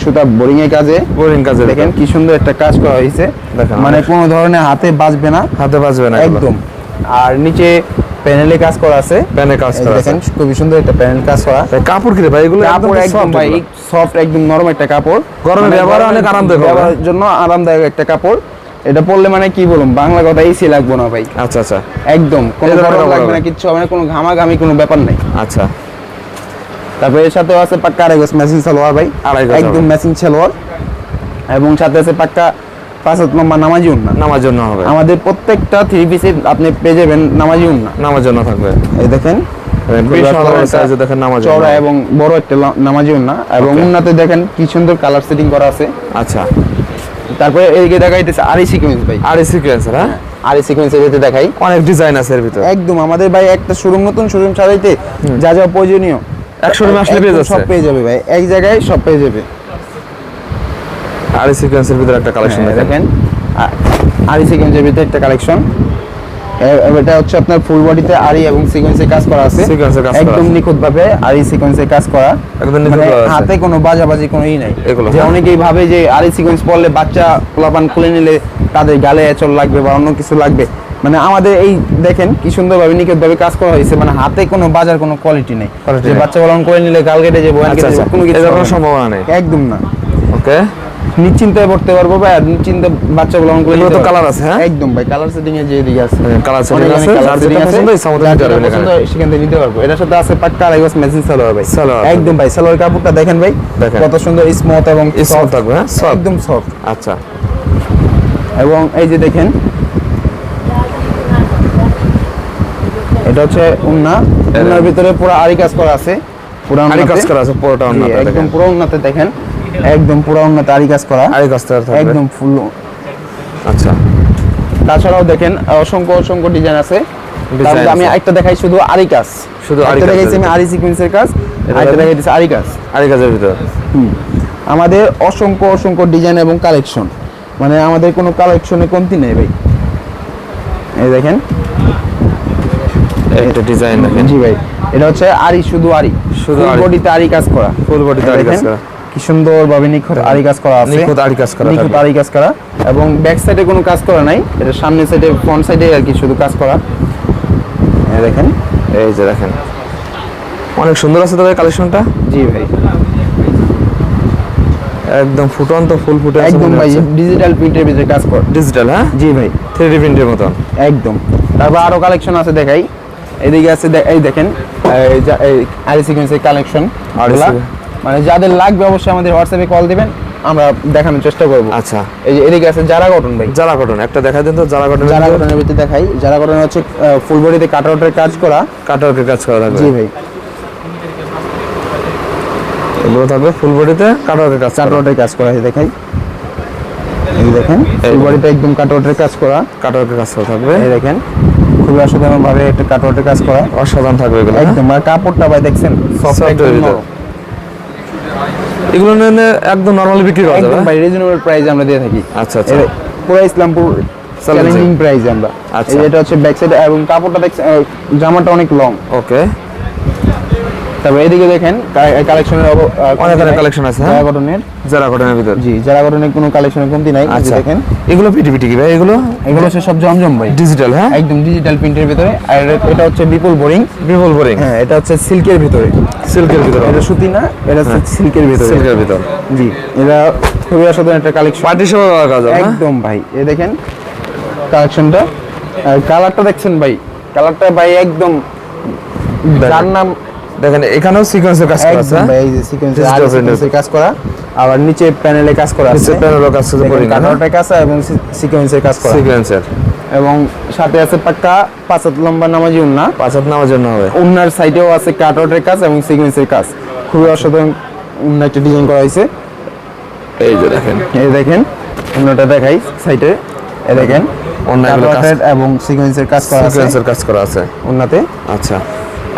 [SPEAKER 1] সুতা বোরিং এর কাজে।
[SPEAKER 2] বোরিং কাজে
[SPEAKER 1] দেখেন কি সুন্দর একটা কাজ করা হয়েছে।
[SPEAKER 2] দেখেন,
[SPEAKER 1] মানে কোনো ধরনের হাতে বাজবে না।
[SPEAKER 2] হাতে বাজবে না
[SPEAKER 1] একদম। আর নিচে প্যানেলে কাজ করা আছে।
[SPEAKER 2] প্যানে কাজ করা আছে।
[SPEAKER 1] দেখেন খুবই সুন্দর একটা প্যানেল কাজ করা।
[SPEAKER 2] কাপড় কি ভাই? এগুলো
[SPEAKER 1] কাপড় একদম ভাই সফট একদম নরম একটা কাপড়।
[SPEAKER 2] গরমে
[SPEAKER 1] মানে
[SPEAKER 2] ব্যবহারে অনেক আরামদায়ক।
[SPEAKER 1] ব্যবহারের জন্য আরামদায়ক একটা কাপড়। এটা পড়লে মানে কি বলুন বাংলা কথা এসি লাগবে না ভাই।
[SPEAKER 2] আচ্ছা আচ্ছা।
[SPEAKER 1] একদম কোনো গরম লাগবে না কিচ্ছু হবে না কোনো ঘামাঘামি কোনো ব্যাপার নাই।
[SPEAKER 2] আচ্ছা।
[SPEAKER 1] তারপরে এর সাথে আছে পাক্কা আড়াই গজ ম্যাচিং সালোয়ার ভাই।
[SPEAKER 2] আড়াই গজ
[SPEAKER 1] একদম। ম্যাচিং সালোয়ার। এবং সাথে আছে পাক্কা পাঁচ হাত লম্বা নামাজি উন্না।
[SPEAKER 2] নামাজ জন্য হবে।
[SPEAKER 1] আমাদের প্রত্যেকটা থ্রি পিসে আপনি পেয়ে যাবেন নামাজি উন্না।
[SPEAKER 2] নামার জন্য থাকবে।
[SPEAKER 1] এই দেখেন
[SPEAKER 2] দেখেন নামাজ।
[SPEAKER 1] চওড়া এবং বড় একটা নামাজি উন্না। এবং উন্নাতে দেখেন কি সুন্দর কালার সেটিং করা আছে।
[SPEAKER 2] আচ্ছা।
[SPEAKER 1] তারপরে এইদিকে দেখাইতেছে আরি সিকোয়েন্স ভাই।
[SPEAKER 2] আর এই সিকোয়েন্সের হ্যাঁ?
[SPEAKER 1] আরি সিকোয়েন্সের ভিতরে দেখাই।
[SPEAKER 2] অনেক ডিজাইন আছে এর ভিতরে।
[SPEAKER 1] একদম আমাদের ভাই একটা শোরুম নতুন শোরুম সাজাইতে যা যা প্রয়োজনীয়
[SPEAKER 2] এক showroom-এ আসলে পেয়ে যাচ্ছে।
[SPEAKER 1] সব পেয়ে যাবে ভাই এক জায়গায় সব পেয়ে যাবে।
[SPEAKER 2] আর এই সিকোয়েন্সের ভিতরে একটা কালেকশন
[SPEAKER 1] হ্যাঁ,
[SPEAKER 2] দেখেন।
[SPEAKER 1] আরি সিকোয়েন্সের ভিতরে একটা কালেকশন এটা হচ্ছে আপনার ফুল বডিতে আরি এবং সিকোয়েন্সের কাজ করা আছে।
[SPEAKER 2] Sequence-এর কাজ করা
[SPEAKER 1] একদম। নিখুঁত ভাবে আরি সিকোয়েন্সের কাজ করা।
[SPEAKER 2] একদম নিখুঁত
[SPEAKER 1] মানে হাতে কোনো বাজাবাজি কোনো ই নাই। যে
[SPEAKER 2] হ্যাঁ।
[SPEAKER 1] অনেকেই ভাবে যে আরি সিকোয়েন্স পরলে বাচ্চা পোলাপান খুলে নিলে তাদের গালে এচল লাগবে বা অন্য কিছু লাগবে। মানে আমাদের এই দেখেন কি সুন্দরভাবে নিখুঁত ভাবে কাজ করা হয়েছে। মানে হাতে কোনো বাজার কোনো কোয়ালিটি নেই। যে বাচ্চা পালন করে নিলে গাল কেটে যাব
[SPEAKER 2] আচ্ছা আচ্ছা।
[SPEAKER 1] কোনো কিছু।
[SPEAKER 2] সম্ভাবনা নেই।
[SPEAKER 1] একদম না।
[SPEAKER 2] ওকে
[SPEAKER 1] নিশ্চিন্তায় পড়তে পারব ভাই নিশ্চিন্তে বাচ্চা পালন করে
[SPEAKER 2] তো colour আছে, হ্যাঁ?
[SPEAKER 1] একদম ভাই কালার সেটিং এর যে এদিকে আছে।
[SPEAKER 2] হ্যাঁ, setting
[SPEAKER 1] অনেক
[SPEAKER 2] আছে,
[SPEAKER 1] setting
[SPEAKER 2] যেটা
[SPEAKER 1] আছে।
[SPEAKER 2] পছন্দ ইচ্ছা মতো নিতে
[SPEAKER 1] যেটা সেখান থেকে নিতে পারব। এটার সাথে আছে পাক্কা আড়াই গজ মেশিন সালোয়ার ভাই।
[SPEAKER 2] সালোয়ার
[SPEAKER 1] একদম ভাই সালোয়ার কাপড়টা দেখেন ভাই কত সুন্দর স্মুথ এবং soft।
[SPEAKER 2] থাকবে, হ্যাঁ?
[SPEAKER 1] একদম সফট
[SPEAKER 2] আচ্ছা।
[SPEAKER 1] এবং এই যে দেখেন এটা হচ্ছে উন্না। উন্নার ভিতরে পুরো আরি কাজ করা আছে। পুরো
[SPEAKER 2] আরি কাজ করা আছে পুরোটা উন্নাতে
[SPEAKER 1] একদম পুরো উন্নাতে দেখেন। একদম পুরো উন্নাতে আরি কাজ করা।
[SPEAKER 2] আরি কাজ করা
[SPEAKER 1] একদম ফুল।
[SPEAKER 2] আচ্ছা।
[SPEAKER 1] তাছাড়াও দেখেন অসংখ্য অসংখ্য ডিজাইন আছে। আমি একটা দেখাই শুধু আরি কাজ।
[SPEAKER 2] শুধু আরি কাজের
[SPEAKER 1] দেখাইছি আমি আরি সিকোয়েন্সের কাজ। আরেকটা। দেখাইছি আরি কাজ।
[SPEAKER 2] আরি কাজের ভিতর।
[SPEAKER 1] আমাদের অসংখ্য অসংখ্য ডিজাইন এবং কালেকশন মানে আমাদের কোনো কালেকশনে কমতি নেই ভাই। এই দেখেন।
[SPEAKER 2] একটা ডিজাইন দেখেন।
[SPEAKER 1] জি ভাই। এটা হচ্ছে আরি শুধু আরি
[SPEAKER 2] শুধু।
[SPEAKER 1] বডিতে আরি কাজ করা।
[SPEAKER 2] ফুল বডিতে
[SPEAKER 1] এই
[SPEAKER 2] আরি কাজ করা।
[SPEAKER 1] কি সুন্দর ভাবে নিখুঁত আরি কাজ করা আছে।
[SPEAKER 2] নিখুঁত আরি কাজ করা
[SPEAKER 1] নিখুঁত। আরি কাজ করা এবং ব্যাক সাইডে কোনো কাজ করা নাই। এটা সামনের সাইডে ফ্রন্ট সাইডে আর কি শুধু কাজ করা। দেখেন।
[SPEAKER 2] এই যে দেখেন। অনেক সুন্দর আছে তবে কালেকশনটা
[SPEAKER 1] জি ভাই।
[SPEAKER 2] একদম ফুটন্ত ফুল ফুটে
[SPEAKER 1] একদম ভাই ডিজিটাল প্রিন্টের ভিতরে কাজ কর।
[SPEAKER 2] ডিজিটাল হ্যাঁ?
[SPEAKER 1] জি ভাই।
[SPEAKER 2] থ্রি ডি প্রিন্টের মতন।
[SPEAKER 1] একদম। তারপর আরও কালেকশন আছে দেখাই। এদিকে আছে এই দেখেন এই আরি সিকোয়েন্সের কালেকশন
[SPEAKER 2] sequence।
[SPEAKER 1] মানে যাদের লাগবে অবশ্যই আমাদের হোয়াটসঅ্যাপে কল দিবেন আমরা দেখানোর চেষ্টা করব।
[SPEAKER 2] আচ্ছা।
[SPEAKER 1] এই যে এদিকে আছে জারা কটন ভাই।
[SPEAKER 2] জারা কটন একটা দেখা দেন তো জারা কটন
[SPEAKER 1] জারা কটনের ভিতরে দেখাই। জারা কটন হচ্ছে ফুল বডিতে কাটআউটের কাজ করা।
[SPEAKER 2] কাটারকে কাজ করা থাকবে
[SPEAKER 1] জি ভাই।
[SPEAKER 2] এগুলো থাকবে ফুল বডিতে কাটারকে কাজ
[SPEAKER 1] কাটআউটের কাজ করা এই দেখাই। এই দেখেন ফুল বডিতে একদম কাটআউটের কাজ করা।
[SPEAKER 2] কাটারকে কাজ করা থাকবে।
[SPEAKER 1] এই দেখেন খুবই অসাধারণ ভাবে একটা কাটআউটের কাজ করা।
[SPEAKER 2] অসাধারণ থাকবে এগুলো হ্যাঁ?
[SPEAKER 1] একদম আর কাপড়টা ভাই দেখছেন সফট একদম।
[SPEAKER 2] এগুলো একদম নরমালি বিক্রি করা যাবে হ্যাঁ?
[SPEAKER 1] ভাই রিজনেবল প্রাইস আমরা দিয়ে থাকি।
[SPEAKER 2] আচ্ছা আচ্ছা।
[SPEAKER 1] পুরো ইসলামপুর চ্যালেঞ্জিং প্রাইস আমরা।
[SPEAKER 2] আচ্ছা।
[SPEAKER 1] এটা হচ্ছে ব্যাক সাইড এবং কাপড়টা জামাটা অনেক লং
[SPEAKER 2] ওকে
[SPEAKER 1] তারপর এদিকে দেখেন কালেকশনের
[SPEAKER 2] অনেক অনেক collection আছে, হ্যাঁ?
[SPEAKER 1] কটনের
[SPEAKER 2] জারা কটনের ভিতর।
[SPEAKER 1] জি যারা কটনের কোনো কালেকশনের কমতি নাই
[SPEAKER 2] আচ্ছা।
[SPEAKER 1] দেখেন।
[SPEAKER 2] এগুলো পিটি পিটি কি ভাই? এগুলো?
[SPEAKER 1] এগুলো হচ্ছে সব জমজম ভাই।
[SPEAKER 2] ডিজিটাল হ্যাঁ?
[SPEAKER 1] একদম ডিজিটাল প্রিন্টের ভিতরে। আর এটা হচ্ছে বিপুল বোরিং।
[SPEAKER 2] বিপুল বোরিং।
[SPEAKER 1] হ্যাঁ এটা হচ্ছে সিল্কের ভিতরে।
[SPEAKER 2] সিল্কের ভিতর।
[SPEAKER 1] এটা সুতি না এটা হচ্ছে সিল্কের ভিতরে।
[SPEAKER 2] সিল্কের ভিতর।
[SPEAKER 1] জি এটা খুবই অসাধারণ একটা কালেকশন
[SPEAKER 2] পার্টি সহ কাজ হ্যাঁ?
[SPEAKER 1] একদম ভাই। এ দেখেন কালেকশনটা কালারটা দেখছেন ভাই? কালারটা ভাই একদম যার নাম
[SPEAKER 2] দেখেন এখানেও সিকোয়েন্সের কাজ করা আছে হ্যাঁ?
[SPEAKER 1] এই যে সিকোয়েন্সের কাজ করা আবার নিচে প্যানেলে কাজ করা আছে।
[SPEAKER 2] নিচে প্যানেলও কাজ আছে হ্যাঁ?
[SPEAKER 1] কাটারটা কাজ এবং সিকোয়েন্সের কাজ করা।
[SPEAKER 2] সিকোয়েন্সের
[SPEAKER 1] এবং সাথে আছে পাক্কা পাঁচ হাত লম্বা নামাজি উন্না।
[SPEAKER 2] পাঁচ হাত নামার জন্য হবে।
[SPEAKER 1] উন্নার সাইডেও আছে কাটআউটের কাজ এবং সিকোয়েন্সের কাজ। খুবই অসাধারণ উন্না একটা ডিজাইন করা হয়েছে।
[SPEAKER 2] এই যে দেখেন।
[SPEAKER 1] এই দেখেন উন্নাটা দেখাই সাইডে এই দেখেন
[SPEAKER 2] কাজ
[SPEAKER 1] এবং সিকোয়েন্সের কাজ করা আছে।
[SPEAKER 2] সিকোয়েন্সের কাজ করা আছে।
[SPEAKER 1] উন্নাতে।
[SPEAKER 2] আচ্ছা।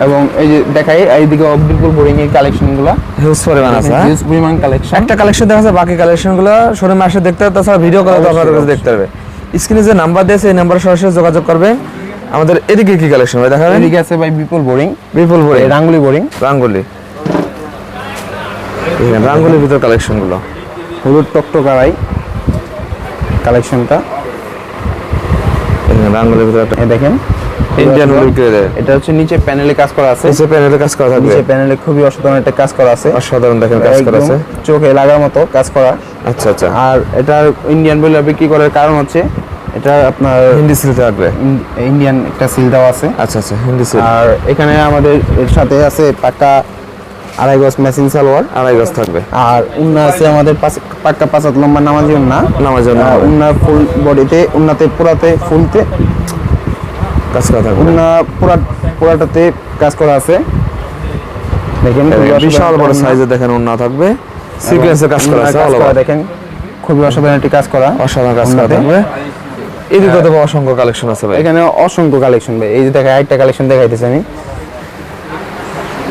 [SPEAKER 1] এবং এই যে দেখাই এইদিকে বিপুল বোরিং এর কালেকশনগুলা।
[SPEAKER 2] হিউজ পরিমাণ আছে হ্যাঁ?
[SPEAKER 1] হিউজ পরিমাণ কালেকশন
[SPEAKER 2] একটা কালেকশন দেখা যাচ্ছে বাকি কালেকশনগুলো শোরুমে আসে দেখতে হবে তাছাড়া ভিডিও করে তো
[SPEAKER 1] অবশ্যই,
[SPEAKER 2] কাছে দেখতে পারবে স্ক্রিনে যে নাম্বার দিয়েছে এই নাম্বারে সরাসরি যোগাযোগ করবে আমাদের এদিকে কি কালেকশন ভাই দেখাবেন?
[SPEAKER 1] এদিকে আছে ভাই বিপুল বোরিং
[SPEAKER 2] বিপুল ভরে
[SPEAKER 1] রাঙ্গুলি বোরিং
[SPEAKER 2] রাঙ্গুলি। রাঙ্গুলির ভিতর কালেকশনগুলো।
[SPEAKER 1] হলুদ টকটকারাই কালেকশনটা
[SPEAKER 2] রাঙ্গুলির ভিতর
[SPEAKER 1] দেখেন।
[SPEAKER 2] ইন্ডিয়ান লুক
[SPEAKER 1] এটা হচ্ছে নিচে প্যানেলে কাজ করা আছে।
[SPEAKER 2] নিচে প্যানেলে কাজ করা থাকবে।
[SPEAKER 1] নিচে প্যানেলে খুবই অসাধারণ একটা কাজ করা আছে।
[SPEAKER 2] অসাধারণ দেখেন কাজ করা আছে।
[SPEAKER 1] চোখে লাগার মতো কাজ করা।
[SPEAKER 2] আচ্ছা আচ্ছা।
[SPEAKER 1] আর এটার ইন্ডিয়ান বলে বিক্রি করার কারণ হচ্ছে এটা আপনার
[SPEAKER 2] হিন্দি সিল থাকবে।
[SPEAKER 1] ইন্ডিয়ান একটা সিল দেওয়া আছে।
[SPEAKER 2] আচ্ছা আচ্ছা হিন্দি সিল।
[SPEAKER 1] আর এখানে আমাদের এর সাথে আছে পাক্কা আড়াই গজ মেশিন সালোয়ার।
[SPEAKER 2] আড়াই গজ থাকবে।
[SPEAKER 1] আর উন্না আছে আমাদের পাক্কা পাঁচ হাত লম্বা নামাজি উন্না।
[SPEAKER 2] নামার জন্য
[SPEAKER 1] আহ, উন্না ফুল বডিতে উন্নাতে পুরাতে ফুলতে
[SPEAKER 2] কাজ করা থাকবে।
[SPEAKER 1] উন্না পুরা পুরাটাতে কাজ করা আছে। দেখেন
[SPEAKER 2] বিশাল বড়। সাইজে দেখেন উন্না থাকবে। সিকোয়েন্সে কাজ করা আছে
[SPEAKER 1] করা
[SPEAKER 2] over।
[SPEAKER 1] দেখেন খুবই অসাধারণ একটি কাজ করা
[SPEAKER 2] অসাধারণ কাজ করা থাকবে। এদিকে তো অসংখ্য কালেকশন আছে ভাই।
[SPEAKER 1] এখানে অসংখ্য কালেকশন ভাই। এই যে দেখা একটা কালেকশন দেখাইতেছি আমি।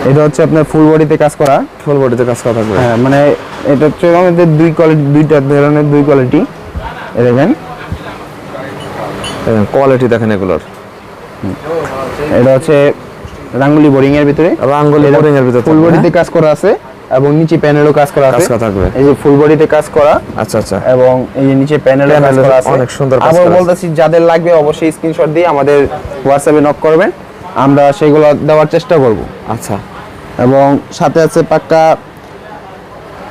[SPEAKER 1] এটা হচ্ছে আপনার ফুল বডিতে কাজ করা।
[SPEAKER 2] ফুল বডিতে কাজ করা থাকবে।
[SPEAKER 1] হ্যাঁ মানে এটা হচ্ছে আমাদের দুই কোয়ালিটি দুইটা ধরনের দুই কোয়ালিটি দেখেন।
[SPEAKER 2] কোয়ালিটি দেখেন এগুলোর।
[SPEAKER 1] এটা হচ্ছে রাঙ্গুলি বোরিং এর ভিতরে।
[SPEAKER 2] রাঙ্গুলি বোরিং এর ভিতর
[SPEAKER 1] ফুল বডিতে
[SPEAKER 2] হ্যাঁ?
[SPEAKER 1] কাজ করা আছে এবং নিচে প্যানেলও কাজ করা আছে।
[SPEAKER 2] করা থাকবে।
[SPEAKER 1] এই যে ফুল বডিতে কাজ করা।
[SPEAKER 2] আচ্ছা আচ্ছা।
[SPEAKER 1] এবং এই যে নিচে প্যানেলে কাজ করা আছে।
[SPEAKER 2] অনেক সুন্দর কাজ করা
[SPEAKER 1] বলতেছি যাদের লাগবে অবশ্যই স্ক্রিনশট দিয়ে আমাদের হোয়াটসঅ্যাপে নক করবেন। আমরা সেগুলো দেওয়ার চেষ্টা করব।
[SPEAKER 2] আচ্ছা।
[SPEAKER 1] এবং সাথে আছে পাক্কা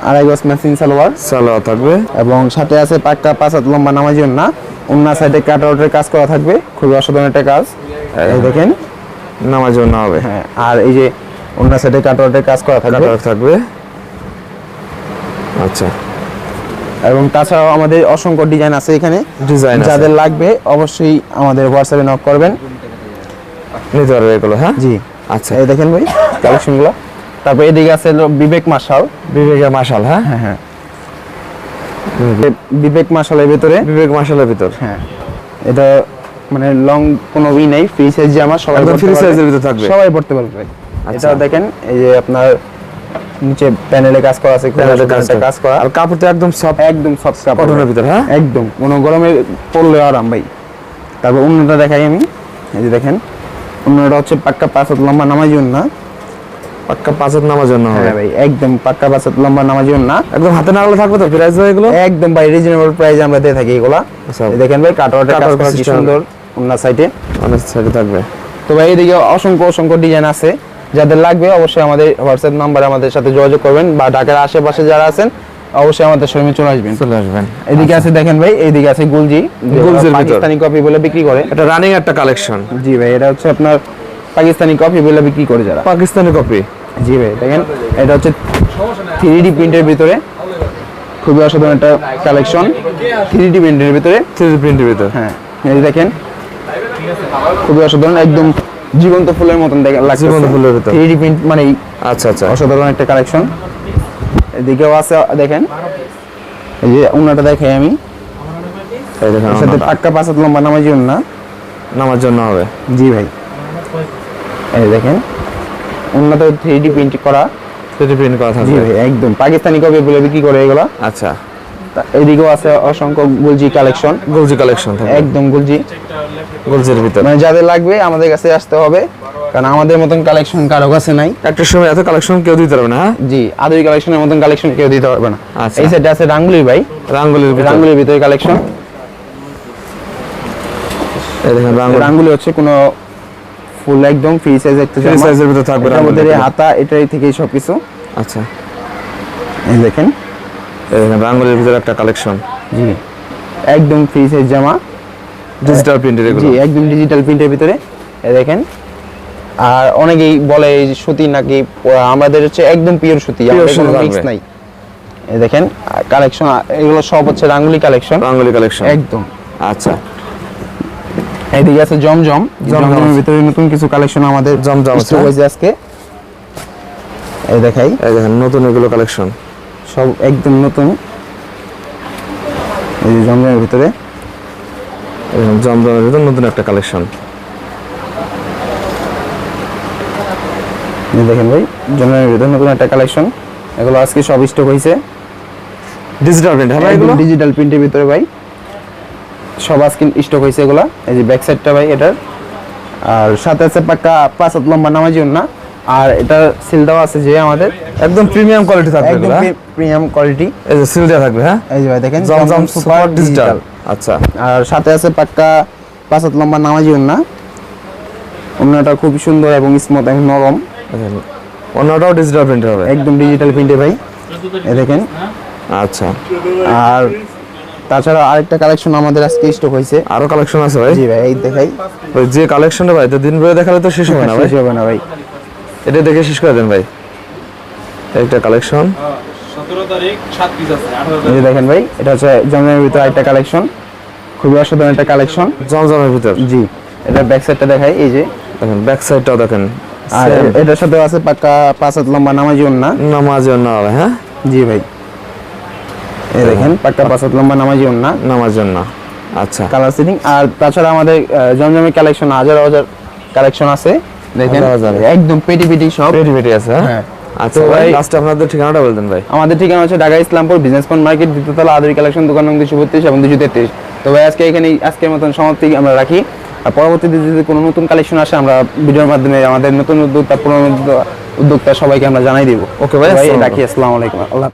[SPEAKER 1] আড়াই গজ মেশিন সালোয়ার।
[SPEAKER 2] চালো থাকবে।
[SPEAKER 1] এবং সাথে আছে পাক্কা পাঁচ হাত লম্বা নামাজি না। অন্য সাইডে কাট আউটের কাজ করা থাকবে। খুবই অসাধারণ একটা কাজ। এই দেখেন।
[SPEAKER 2] নামার জন্য হবে।
[SPEAKER 1] হ্যাঁ আর এই যে অন্য সাইডে কাট আউটের কাজ করা থাকবে।
[SPEAKER 2] থাকবে। আচ্ছা।
[SPEAKER 1] এবং তাছাড়াও আমাদের অসংখ্য ডিজাইন আছে এখানে।
[SPEAKER 2] ডিজাইন
[SPEAKER 1] যাদের লাগবে অবশ্যই আমাদের হোয়াটসঅ্যাপে নক করবেন।
[SPEAKER 2] নিতে পারবে এগুলো হ্যাঁ?
[SPEAKER 1] জি।
[SPEAKER 2] আচ্ছা।
[SPEAKER 1] এই দেখেন ভাই কালেকশনগুলো তারপর এদিকে আছে বিবেক মার্শাল।
[SPEAKER 2] বিবেকের মাশাল হ্যাঁ?
[SPEAKER 1] হ্যাঁ হ্যাঁ। বিবেক মার্শালের ভিতরে।
[SPEAKER 2] বিবেক মাশালের ভিতর।
[SPEAKER 1] হ্যাঁ। এটা মানে লং কোনো ই নেই ফ্রি সাইজ জামা সবাই
[SPEAKER 2] free
[SPEAKER 1] পারবে।
[SPEAKER 2] size থাকবে।
[SPEAKER 1] সবাই পড়তে পারবে
[SPEAKER 2] আচ্ছা।
[SPEAKER 1] এটা দেখেন এই যে আপনার নিচে প্যানেলে কাজ করা আছে
[SPEAKER 2] প্যানেলে কাজ করা। আর কাপড় তো একদম সফট
[SPEAKER 1] একদম সফট কাপড়।
[SPEAKER 2] কটনের। ভিতর হ্যাঁ?
[SPEAKER 1] একদম। কোনো গরমে পরলে আরাম ভাই। তারপর অন্যটা দেখাই আমি। এই যে দেখেন অন্যটা হচ্ছে পাক্কা পাঁচ হাত লম্বা নামাজ না
[SPEAKER 2] পাক্কা পাঁচের নামার জন্য হবে।
[SPEAKER 1] হ্যাঁ ভাই একদম পাক্কা পাঁচ হাত লম্বা নামাজ না
[SPEAKER 2] একদম হাতে নাগালে থাকবে তো প্রাইস এগুলো?
[SPEAKER 1] একদম ভাই রিজনেবল প্রাইসে আমরা দিয়ে থাকি এগুলা।
[SPEAKER 2] আচ্ছা।
[SPEAKER 1] দেখেন ভাই কাটারটা কাজ করা কি সুন্দর। অন্য সাইডে
[SPEAKER 2] অনেক সাইডে থাকবে।
[SPEAKER 1] তো ভাই এদিকে অসংখ্য অসংখ্য ডিজাইন আছে। যাদের লাগবে অবশ্যই আমাদের হোয়াটসঅ্যাপ নাম্বারে আমাদের সাথে যোগাযোগ করবেন বা ঢাকার আশেপাশে যারা আছেন অবশ্যই আমাদের শোরুমে চলে আসবেন।
[SPEAKER 2] চলে আসবেন।
[SPEAKER 1] এদিকে আছে দেখেন ভাই এইদিকে আছে গুলজি
[SPEAKER 2] গুলজির
[SPEAKER 1] পাকিস্তানি কপি বলে বিক্রি করে।
[SPEAKER 2] এটা রানিং একটা কালেকশন
[SPEAKER 1] জি ভাই এটা হচ্ছে আপনার পাকিস্তানি কপি বলে বিক্রি করে যারা।
[SPEAKER 2] পাকিস্তানি কপি
[SPEAKER 1] জি ভাই দেখেন এটা হচ্ছে থ্রি ডি প্রিন্টের ভিতরে। খুবই অসাধারণ একটা কালেকশন থ্রি ডি প্রিন্টের ভিতরে।
[SPEAKER 2] থ্রি প্রিন্টের ভিতর।
[SPEAKER 1] হ্যাঁ এই দেখেন খুবই অসাধারণ একদম জীবন্ত ফুলের মতন দেখা লাগছে
[SPEAKER 2] জীবন্ত ফুলের ভিতর।
[SPEAKER 1] থ্রি প্রিন্ট মানে
[SPEAKER 2] আচ্ছা আচ্ছা।
[SPEAKER 1] অসাধারণ একটা কালেকশন এদিকেও আছে দেখেন। এই যে উন্নাটা দেখাই আমি।
[SPEAKER 2] এই দেখেন
[SPEAKER 1] সাথে। পাক্কা পাঁচাত লম্বা নামাজি উন্না
[SPEAKER 2] নামার জন্য হবে।
[SPEAKER 1] জি ভাই। এই দেখেন। উন্নত থ্রি ডি প্রিন্ট করা।
[SPEAKER 2] থ্রি প্রিন্ট করা
[SPEAKER 1] জি ভাই একদম। পাকিস্তানি কপি বলে বিক্রি করে এগুলো।
[SPEAKER 2] আচ্ছা।
[SPEAKER 1] তা এদিকেও আছে অসংখ্য গুলজি কালেকশন
[SPEAKER 2] গুলজি কালেকশন
[SPEAKER 1] একদম গুলজি।
[SPEAKER 2] গোলজির ভিতর।
[SPEAKER 1] মানে যাদের লাগবে আমাদের কাছে আসতে হবে। কারণ আমাদের মতন কালেকশন কারও কাছে নাই।
[SPEAKER 2] একটা সময় এত কালেকশন কেউ দিতে পারবে না হ্যাঁ?
[SPEAKER 1] জি আদুরি কালেকশনের মতন কালেকশন কেউ দিতে পারবে না।
[SPEAKER 2] আচ্ছা।
[SPEAKER 1] এই সেটটা আছে রাঙ্গুলি ভাই।
[SPEAKER 2] রাঙ্গুলির
[SPEAKER 1] রাঙ্গুলির ভিতরে কালেকশন
[SPEAKER 2] রাঙ্গুলি।
[SPEAKER 1] হচ্ছে কোনো ফুল একদম ফ্রি সাইজ একটা
[SPEAKER 2] size এর ভিতর থাকবে
[SPEAKER 1] মধ্যে হাতা এটাই থেকেই সবকিছু।
[SPEAKER 2] আচ্ছা।
[SPEAKER 1] এই দেখেন।
[SPEAKER 2] রাঙ্গুলির ভিতর একটা কালেকশন
[SPEAKER 1] জি। একদম ফ্রি সাইজ জামা।
[SPEAKER 2] ডিজিটাল প্রিন্টের এগুলো।
[SPEAKER 1] জি একদম ডিজিটাল প্রিন্টের ভিতরে। দেখেন। আর অনেকেই বলে এই সুতি নাকি আমাদের হচ্ছে একদম পিওর সুতি আমাদের কোনো মিক্স নাই। দেখেন কালেকশন এগুলো সব হচ্ছে রাঙ্গুলি কালেকশন
[SPEAKER 2] রাঙ্গুলি কালেকশন
[SPEAKER 1] একদম।
[SPEAKER 2] আচ্ছা।
[SPEAKER 1] এইদিকে আছে জমজম।
[SPEAKER 2] জমজম
[SPEAKER 1] জমজমের ভিতরে নতুন কিছু কালেকশন আমাদের
[SPEAKER 2] জমজম আছে।
[SPEAKER 1] আজকে। এই দেখাই।
[SPEAKER 2] এই দেখেন নতুন এগুলো কালেকশন
[SPEAKER 1] সব একদম নতুন। এই জমজমের ভিতরে।
[SPEAKER 2] জমজমের ভিতর নতুন একটা কালেকশন
[SPEAKER 1] দেখেন ভাই জমজমের ভিতরে নতুন একটা কালেকশন এগুলো আজকে সব স্টক হয়েছে
[SPEAKER 2] ডিজিটাল প্রিন্ট হ্যাঁ এগুলো?
[SPEAKER 1] ডিজিটাল প্রিন্টের ভিতরে ভাই। সব আজকে স্টক হয়েছে এগুলা। এই যে ব্যাক সাইডটা ভাই এটার। আর সাথে আছে পাক্কা পাঁচ হাত লম্বা নামাজি না আর এটার সিল দেওয়া আছে যে আমাদের
[SPEAKER 2] একদম প্রিমিয়াম কোয়ালিটি থাকবে
[SPEAKER 1] একদম? প্রিমিয়াম কোয়ালিটি
[SPEAKER 2] এই যে সিল দেওয়া থাকবে হ্যাঁ?
[SPEAKER 1] এই যে ভাই দেখেন
[SPEAKER 2] জমজম
[SPEAKER 1] সুপার
[SPEAKER 2] ডিজিটাল আচ্ছা।
[SPEAKER 1] আর সাথে আছে পাক্কা পাঁচ হাত লম্বা নামাজি না অন্যটা খুব সুন্দর এবং স্মুথ এবং নরম।
[SPEAKER 2] অন্যটাও ডিজিটাল প্রিন্টের হবে।
[SPEAKER 1] একদম ডিজিটাল প্রিন্টে ভাই। এই দেখেন।
[SPEAKER 2] আচ্ছা।
[SPEAKER 1] আর তাছাড়া আরেকটা কালেকশন আমাদের আজকে স্টক হয়েছে।
[SPEAKER 2] আরও কালেকশন আছে ভাই?
[SPEAKER 1] জি ভাই এই দেখাই।
[SPEAKER 2] ওই যে কালেকশনটা ভাই তো দিন ভরে দেখালে তো শেষ হবে না ভাই?
[SPEAKER 1] শেষ হবে না ভাই।
[SPEAKER 2] এটা দেখে শেষ করে দেন ভাই। একটা কালেকশন
[SPEAKER 1] এই দেখেন ভাই এটা হচ্ছে জমজমের ভিতরে একটা কালেকশন খুবই অসাধারণ একটা কালেকশন
[SPEAKER 2] জমজমের ভিতর?
[SPEAKER 1] জি এটা ব্যাক সাইডটা দেখাই এই যে।
[SPEAKER 2] দেখেন ব্যাক সাইডটাও দেখেন।
[SPEAKER 1] আর এটার সাথে আছে পাক্কা পাঁচ হাত লম্বা নামাজি না
[SPEAKER 2] নামাজ জন্য হবে হ্যাঁ?
[SPEAKER 1] জি ভাই। এই দেখেন পাক্কা পাঁচ হাত লম্বা নামাজি না
[SPEAKER 2] নামাজ জন্য আচ্ছা।
[SPEAKER 1] কালার সেটিং আর তাছাড়া আমাদের জমজমের কালেকশন হাজার হাজার কালেকশন আছে। দেখেন। একদম পেটি পেটি সব।
[SPEAKER 2] পেটি পেটি আছে হ্যাঁ?
[SPEAKER 1] হ্যাঁ।
[SPEAKER 2] আচ্ছা ভাই
[SPEAKER 1] ভাই-
[SPEAKER 2] আপনাদের ঠিকানাটা বলতেন ভাই।
[SPEAKER 1] আমাদের ঠিকানা হচ্ছে Dhaka Islampur business point market দ্বিতীয়তলা Aduri collection দোকান নং দুশো বত্রিশ এবং দুশো তেত্রিশ। তো ভাই আজকে এখানে আজকের মতন সমাপ্তি আমরা রাখি। আর পরবর্তীতে যদি কোনো নতুন কালেকশন আসে আমরা ভিডিওর মাধ্যমে আমাদের নতুন উদ্যোক্তা পুরনো উদ্যোক্তা সবাইকে আমরা জানাই দিব।
[SPEAKER 2] ওকে ভাই,
[SPEAKER 1] রাখি আসসালামু আলাইকুম। আল্লাহ